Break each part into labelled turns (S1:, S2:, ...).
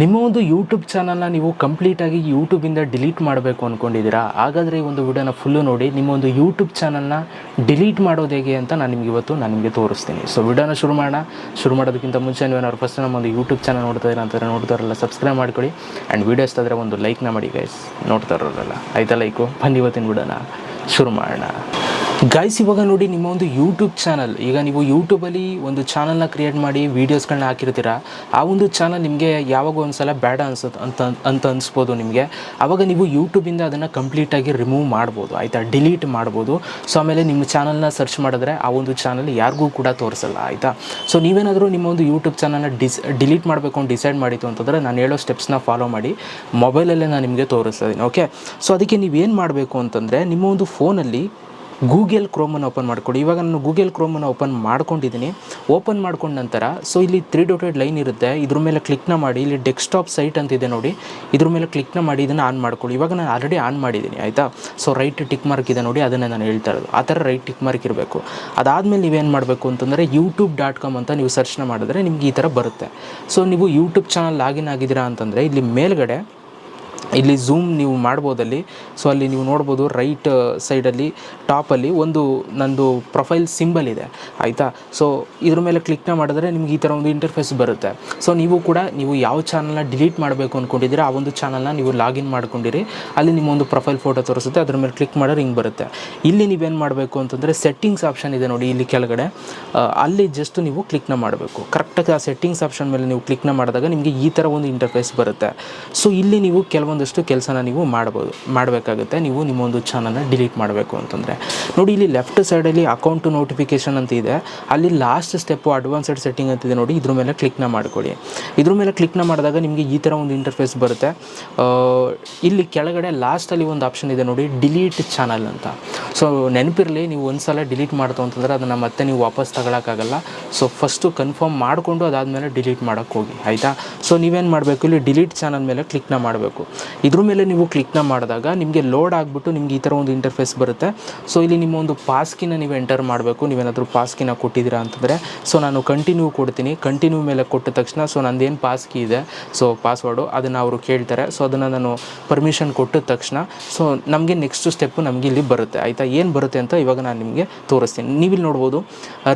S1: ನಿಮ್ಮ ಒಂದು ಯೂಟ್ಯೂಬ್ ಚಾನಲ್ನ ನೀವು ಕಂಪ್ಲೀಟಾಗಿ ಯೂಟ್ಯೂಬಿಂದ ಡಿಲೀಟ್ ಮಾಡಬೇಕು ಅಂದ್ಕೊಂಡಿದ್ದೀರಾ ಹಾಗಾದರೆ ಈ ಒಂದು ವಿಡಿಯೋನ ಫುಲ್ಲು ನೋಡಿ ನಿಮ್ಮ ಒಂದು ಯೂಟ್ಯೂಬ್ ಚಾನಲ್ನ ಡಿಲೀಟ್ ಮಾಡೋದು ಹೇಗೆ ಅಂತ ನಾನು ನಿಮ್ಗೆ ಇವತ್ತು ನಾನು ನಿಮಗೆ ತೋರಿಸ್ತೀನಿ. ಸೊ ವಿಡಿಯೋನ ಶುರು ಮಾಡೋಣ. ಶುರು ಮಾಡೋದಕ್ಕಿಂತ ಮುಂಚೆ ನೀವೇನಾದ್ರು ಫಸ್ಟ್ ನಮ್ಮ ಒಂದು ಯೂಟ್ಯೂಬ್ ಚಾನಲ್ ನೋಡ್ತಾ ಇದ್ದೀರಾ ಅಂತಂದರೆ ನೋಡ್ತಾರಲ್ಲ ಸಬ್ಸ್ಕ್ರೈಬ್ ಮಾಡ್ಕೊಳ್ಳಿ. ಆ್ಯಂಡ್ ವೀಡಿಯೋಸ್ ಇಷ್ಟಾದರೆ ಒಂದು ಲೈಕ್ನ ಮಾಡಿ ಗೈಸ್ ನೋಡ್ತಾ ಇರೋರಲ್ಲ. ಆಯ್ತಾ ಲೈಕು ಬಂದು ಇವತ್ತಿನ ವಿಡಿಯೋನ ಶುರು ಮಾಡೋಣ. ಗೈಸ್ ಇವಾಗ ನೋಡಿ ನಿಮ್ಮ ಒಂದು ಯೂಟ್ಯೂಬ್ ಚಾನಲ್ ಈಗ ನೀವು ಯೂಟ್ಯೂಬಲ್ಲಿ ಒಂದು ಚಾನಲ್ನ ಕ್ರಿಯೇಟ್ ಮಾಡಿ ವೀಡಿಯೋಸ್ಗಳನ್ನ ಹಾಕಿರ್ತೀರ? ಆ ಒಂದು ಚಾನಲ್ ನಿಮಗೆ ಯಾವಾಗ ಒಂದು ಸಲ ಬೇಡ ಅನ್ಸುತ್ತೆ ಅಂತ ಅಂತ ಅನಿಸ್ಬೋದು ನಿಮಗೆ. ಆವಾಗ ನೀವು ಯೂಟ್ಯೂಬಿಂದ ಅದನ್ನು ಕಂಪ್ಲೀಟಾಗಿ ರಿಮೂವ್ ಮಾಡ್ಬೋದು. ಆಯಿತಾ? ಡಿಲೀಟ್ ಮಾಡ್ಬೋದು. ಸೊ ಆಮೇಲೆ ನಿಮ್ಮ ಚಾನಲ್ನ ಸರ್ಚ್ ಮಾಡಿದ್ರೆ ಆ ಒಂದು ಚಾನಲ್ ಯಾರಿಗೂ ಕೂಡ ತೋರಿಸಲ್ಲ. ಆಯಿತಾ? ಸೊ ನೀವೇನಾದರೂ ನಿಮ್ಮ ಒಂದು ಯೂಟ್ಯೂಬ್ ಚಾನಲ್ನ ಡಿಸ್ ಡಿಲೀಟ್ ಮಾಡಬೇಕು ಅಂತ ಡಿಸೈಡ್ ಮಾಡಿತ್ತು ಅಂತಂದರೆ ನಾನು ಹೇಳೋ ಸ್ಟೆಪ್ಸ್ನ ಫಾಲೋ ಮಾಡಿ. ಮೊಬೈಲಲ್ಲೇ ನಾನು ನಿಮಗೆ ತೋರಿಸ್ತಾ ಇದ್ದೀನಿ ಓಕೆ ಸೊ ಅದಕ್ಕೆ ನೀವೇನು ಮಾಡಬೇಕು ಅಂತಂದರೆ ನಿಮ್ಮ ಒಂದು ಫೋನಲ್ಲಿ ಗೂಗಲ್ ಕ್ರೋಮನ್ನು ಓಪನ್ ಮಾಡ್ಕೊಳ್ಳಿ ಇವಾಗ ನಾನು ಗೂಗಲ್ ಕ್ರೋಮನ್ನು ಓಪನ್ ಮಾಡ್ಕೊಂಡಿದ್ದೀನಿ ಓಪನ್ ಮಾಡ್ಕೊಂಡ ನಂತರ ಸೊ ಇಲ್ಲಿ ತ್ರೀ ಡೋಟೆಡ್ ಲೈನ್ ಇರುತ್ತೆ. ಇದ್ರ ಮೇಲೆ ಕ್ಲಿಕ್ನ ಮಾಡಿ. ಇಲ್ಲಿ ಡೆಸ್ಕ್ಟಾಪ್ ಸೈಟ್ ಅಂತಿದೆ ನೋಡಿ. ಇದ್ರ ಮೇಲೆ ಕ್ಲಿಕ್ನ ಮಾಡಿ, ಇದನ್ನು ಆನ್ ಮಾಡ್ಕೊಳ್ಳಿ. ಇವಾಗ ನಾನು ಆಲ್ರೆಡಿ ಆನ್ ಮಾಡಿದ್ದೀನಿ ಆಯಿತಾ? ಸೊ ರೈಟ್ ಟಿಕ್ ಮಾರ್ಕ್ ಇದೆ ನೋಡಿ, ಅದನ್ನು ನಾನು ಹೇಳ್ತಾ ಇರೋದು. ಆ ಥರ ರೈಟ್ ಟಿಕ್ ಮಾರ್ಕ್ ಇರಬೇಕು. ಅದಾದಮೇಲೆ ನೀವೇನು ಮಾಡಬೇಕು ಅಂತಂದರೆ ಯೂಟ್ಯೂಬ್ ಡಾಟ್ ಕಾಮ್ ಅಂತ ನೀವು ಸರ್ಚ್ನ ಮಾಡಿದ್ರೆ ನಿಮ್ಗೆ ಈ ಥರ ಬರುತ್ತೆ. ಸೊ ನೀವು ಯೂಟ್ಯೂಬ್ ಚಾನಲ್ ಲಾಗಿನ್ ಆಗಿದ್ದೀರಾ ಅಂತಂದರೆ, ಇಲ್ಲಿ ಮೇಲ್ಗಡೆ ಇಲ್ಲಿ ಝೂಮ್ ನೀವು ಮಾಡ್ಬೋದಲ್ಲಿ. ಸೊ ಅಲ್ಲಿ ನೀವು ನೋಡ್ಬೋದು ರೈಟ್ ಸೈಡಲ್ಲಿ ಟಾಪಲ್ಲಿ ಒಂದು ನಂದು ಪ್ರೊಫೈಲ್ ಸಿಂಬಲ್ ಇದೆ. ಆಯಿತಾ? ಸೊ ಇದ್ರ ಮೇಲೆ ಕ್ಲಿಕ್ನ ಮಾಡಿದ್ರೆ ನಿಮ್ಗೆ ಈ ಥರ ಒಂದು ಇಂಟರ್ಫೇಸ್ ಬರುತ್ತೆ. ಸೊ ನೀವು ಕೂಡ ನೀವು ಯಾವ ಚಾನಲ್ನ ಡಿಲೀಟ್ ಮಾಡಬೇಕು ಅಂದ್ಕೊಂಡಿದ್ದೀರಾ ಆ ಒಂದು ಚಾನಲ್ನ ನೀವು ಲಾಗಿನ್ ಮಾಡ್ಕೊಂಡಿರಿ. ಅಲ್ಲಿ ನಿಮ್ಮ ಒಂದು ಪ್ರೊಫೈಲ್ ಫೋಟೋ ತೋರಿಸುತ್ತೆ, ಅದ್ರ ಮೇಲೆ ಕ್ಲಿಕ್ ಮಾಡಿದ್ರೆ ಹಿಂಗೆ ಬರುತ್ತೆ. ಇಲ್ಲಿ ನೀವೇನು ಮಾಡಬೇಕು ಅಂತಂದರೆ ಸೆಟ್ಟಿಂಗ್ಸ್ ಆಪ್ಷನ್ ಇದೆ ನೋಡಿ ಇಲ್ಲಿ ಕೆಳಗಡೆ. ಅಲ್ಲಿ ಜಸ್ಟ್ ನೀವು ಕ್ಲಿಕ್ನ ಮಾಡಬೇಕು. ಕರೆಕ್ಟಾಗಿ ಆ ಸೆಟ್ಟಿಂಗ್ಸ್ ಆಪ್ಷನ್ ಮೇಲೆ ನೀವು ಕ್ಲಿಕ್ನ ಮಾಡಿದಾಗ ನಿಮಗೆ ಈ ಥರ ಒಂದು ಇಂಟರ್ಫೇಸ್ ಬರುತ್ತೆ. ಸೊ ಇಲ್ಲಿ ನೀವು ಕೆಲವೊಂದಷ್ಟು ಕೆಲಸನ ನೀವು ಮಾಡ್ಬೋದು, ಮಾಡಬೇಕಾಗುತ್ತೆ. ನೀವು ನಿಮ್ಮ ಒಂದು ಚಾನಲ್ನ ಡಿಲೀಟ್ ಮಾಡಬೇಕು ಅಂತಂದರೆ. ನೋಡಿ, ಇಲ್ಲಿ ಲೆಫ್ಟ್ ಸೈಡಲ್ಲಿ ಅಕೌಂಟು ನೋಟಿಫಿಕೇಷನ್ ಅಂತ ಇದೆ. ಅಲ್ಲಿ ಲಾಸ್ಟ್ ಸ್ಟೆಪ್ಪು ಅಡ್ವಾನ್ಸ್ಡ್ ಸೆಟ್ಟಿಂಗ್ ಅಂತಿದೆ ನೋಡಿ, ಇದ್ರ ಮೇಲೆ ಕ್ಲಿಕ್ನ ಮಾಡ್ಕೊಳ್ಳಿ. ಇದ್ರ ಮೇಲೆ ಕ್ಲಿಕ್ನ ಮಾಡಿದಾಗ ನಿಮಗೆ ಈ ಥರ ಒಂದು ಇಂಟರ್ಫೇಸ್ ಬರುತ್ತೆ. ಇಲ್ಲಿ ಕೆಳಗಡೆ ಲಾಸ್ಟಲ್ಲಿ ಒಂದು ಆಪ್ಷನ್ ಇದೆ ನೋಡಿ, ಡಿಲೀಟ್ ಚಾನಲ್ ಅಂತ. ಸೊ, ನೆನಪಿರಲಿ, ನೀವು ಒಂದು ಸಲ ಡಿಲೀಟ್ ಮಾಡ್ತು ಅಂತಂದರೆ ಅದನ್ನು ಮತ್ತೆ ನೀವು ವಾಪಸ್ ತಗೊಳಕ್ಕಾಗಲ್ಲ. ಸೊ, ಫಸ್ಟು ಕನ್ಫರ್ಮ್ ಮಾಡಿಕೊಂಡು ಅದಾದಮೇಲೆ ಡಿಲೀಟ್ ಮಾಡೋಕ್ಕೆ ಹೋಗಿ, ಆಯಿತಾ? ಸೊ, ನೀವೇನು ಮಾಡಬೇಕು, ಇಲ್ಲಿ ಡಿಲೀಟ್ ಚಾನಲ್ ಮೇಲೆ ಕ್ಲಿಕ್ನ ಮಾಡಬೇಕು. ಇದ್ರ ಮೇಲೆ ನೀವು ಕ್ಲಿಕ್ನ ಮಾಡಿದಾಗ ನಿಮಗೆ ಲೋಡ್ ಆಗಿಬಿಟ್ಟು ನಿಮ್ಗೆ ಈ ಥರ ಒಂದು ಇಂಟರ್ಫೇಸ್ ಬರುತ್ತೆ. ಸೊ ಇಲ್ಲಿ ನಿಮ್ಮ ಒಂದು ಪಾಸ್ಕಿನ ನೀವು ಎಂಟರ್ ಮಾಡಬೇಕು. ನೀವೇನಾದರೂ ಪಾಸ್ಕಿನ ಕೊಟ್ಟಿದ್ದೀರಾ ಅಂತಂದರೆ ಸೊ ನಾನು ಕಂಟಿನ್ಯೂ ಕೊಡ್ತೀನಿ. ಕಂಟಿನ್ಯೂ ಮೇಲೆ ಕೊಟ್ಟ ತಕ್ಷಣ ಸೊ ನಂದೇನು ಪಾಸ್ಕಿ ಇದೆ? ಸೊ ಪಾಸ್ವರ್ಡು ಅದನ್ನು ಅವರು ಕೇಳ್ತಾರೆ. ಸೊ ಅದನ್ನು ನಾನು ಪರ್ಮಿಷನ್ ಕೊಟ್ಟ ತಕ್ಷಣ ಸೊ ನಮಗೆ ನೆಕ್ಸ್ಟ್ ಸ್ಟೆಪ್ಪು ನಮಗೆ ಇಲ್ಲಿ ಬರುತ್ತೆ. ಆಯಿತಾ? ಏನು ಬರುತ್ತೆ ಅಂತ ಇವಾಗ ನಾನು ನಿಮಗೆ ತೋರಿಸ್ತೀನಿ. ನೀವಿಲ್ಲಿ ನೋಡ್ಬೋದು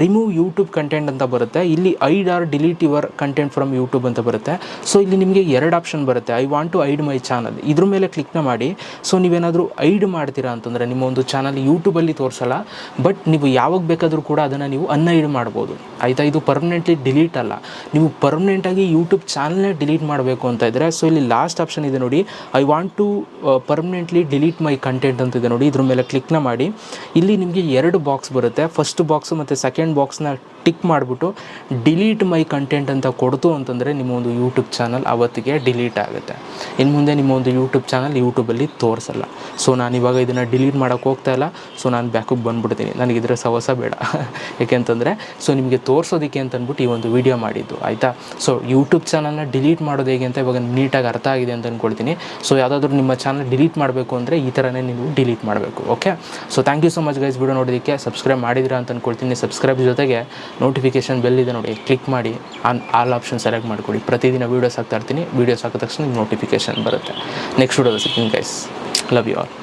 S1: ರಿಮೂವ್ ಯೂಟ್ಯೂಬ್ ಕಂಟೆಂಟ್ ಅಂತ ಬರುತ್ತೆ. ಇಲ್ಲಿ hide or delete your content from YouTube ಅಂತ ಬರುತ್ತೆ. ಸೊ ಇಲ್ಲಿ ನಿಮಗೆ ಎರಡು ಆಪ್ಷನ್ ಬರುತ್ತೆ. I want to hide my channel ಇದ್ರ ಮೇಲೆ ಕ್ಲಿಕ್ನ ಮಾಡಿ. ಸೊ ನೀವೇನಾದರೂ ಐಡ್ ಮಾಡ್ತೀರಾ ಅಂತಂದರೆ ನಿಮ್ಮ ಒಂದು ಚಾನಲ್ ಯೂಟ್ಯೂಬಲ್ಲಿ ತೋರಿಸಲ್ಲ ಬಟ್ ನೀವು ಯಾವಾಗ ಬೇಕಾದರೂ ಕೂಡ ಅದನ್ನು ನೀವು ಅನ್ಐಡ್ ಮಾಡ್ಬೋದು. ಆಯಿತಾ? ಇದು ಪರ್ಮನೆಂಟ್ಲಿ ಡಿಲೀಟ್ ಅಲ್ಲ. ನೀವು ಪರ್ಮನೆಂಟಾಗಿ ಯೂಟ್ಯೂಬ್ ಚಾನಲ್ನೇ ಡಿಲೀಟ್ ಮಾಡಬೇಕು ಅಂತ ಇದ್ದರೆ ಸೊ ಇಲ್ಲಿ ಲಾಸ್ಟ್ ಆಪ್ಷನ್ ಇದೆ ನೋಡಿ. I want to permanently delete my content ಅಂತ ಇದೆ ನೋಡಿ. ಇದ್ರ ಮೇಲೆ ಕ್ಲಿಕ್ನ ಮಾಡಿ. ಇಲ್ಲಿ ನಿಮಗೆ ಎರಡು ಬಾಕ್ಸ್ ಬರುತ್ತೆ. ಫಸ್ಟ್ ಬಾಕ್ಸು ಮತ್ತು ಸೆಕೆಂಡ್ ಬಾಕ್ಸ್ನ ಟಿಕ್ ಮಾಡಿಬಿಟ್ಟು ಡಿಲೀಟ್ ಮೈ ಕಂಟೆಂಟ್ ಅಂತ ಕೊಡ್ತು ಅಂತಂದರೆ ನಿಮ್ಮ ಒಂದು ಯೂಟ್ಯೂಬ್ ಚಾನಲ್ ಅವತ್ತಿಗೆ ಡಿಲೀಟ್ ಆಗುತ್ತೆ. ಇನ್ನು ಮುಂದೆ ನಿಮ್ಮ ಒಂದು ಯೂಟ್ಯೂಬ್ ಚಾನಲ್ ಯೂಟ್ಯೂಬಲ್ಲಿ ತೋರಿಸಲ್ಲ. ಸೊ ನಾನು ಇವಾಗ ಇದನ್ನು ಡಿಲೀಟ್ ಮಾಡೋಕ್ಕೆ ಹೋಗ್ತಾ ಇಲ್ಲ. ಸೊ ನಾನು ಬ್ಯಾಕಿಗೆ ಬಂದುಬಿಡ್ತೀನಿ. ನನಗೆ ಸವಸ ಬೇಡ. ಯಾಕೆಂತಂದರೆ ಸೊ ನಿಮಗೆ ತೋರಿಸೋದಕ್ಕೆ ಅಂತ ಅಂದ್ಬಿಟ್ಟು ಈ ಒಂದು ವಿಡಿಯೋ ಮಾಡಿದ್ದು. ಆಯಿತಾ? ಸೊ ಯೂಟ್ಯೂಬ್ ಚಾನಲ್ನ ಡಿಲೀಟ್ ಮಾಡೋದು ಹೇಗೆ ಅಂತ ಇವಾಗ ನೀಟಾಗಿ ಅರ್ಥ ಆಗಿದೆ ಅಂತ ಅಂದ್ಕೊಳ್ತೀನಿ ಸೊ ಯಾವುದಾದ್ರೂ ನಿಮ್ಮ ಚಾನಲ್ ಡಿಲೀಟ್ ಮಾಡಬೇಕು ಅಂದರೆ ಈ ಥರನೇ ನೀವು ಡಿಲೀಟ್ ಮಾಡಬೇಕು. Okay so thank you so guys video ನೋಡೋದಕ್ಕೆ ಸಬ್ಸ್ಕ್ರೈಬ್ ಮಾಡಿದಿರಾ ಅಂತ ಅಂದ್ಕೊಳ್ತೀನಿ ಸಬ್ಸ್ಕ್ರೈಬ್ ಜೊತೆಗೆ ನೋಟಿಫಿಕೇಷನ್ ಬೆಲ್ ಇದೆ ನೋಡಿ ಕ್ಲಿಕ್ ಮಾಡಿ, ಆನ್ ಆಲ್ ಆಪ್ಷನ್ ಸೆಲೆಕ್ಟ್ ಮಾಡಿಕೊಡಿ. ಪ್ರತಿದಿನ ವೀಡಿಯೋಸ್ ಹಾಕ್ತಾ ಇರ್ತೀನಿ. ವೀಡಿಯೋಸ್ ಹಾಕಿದ ತಕ್ಷಣ ನೋಟಿಫಿಕೇಷನ್ ಬರುತ್ತೆ. ನೆಕ್ಸ್ಟ್ ವಿಡಿಯೋದ ಸಿಗ್ತೀನಿ ಗೈಸ್ ಲವ್ ಯು ಆಲ್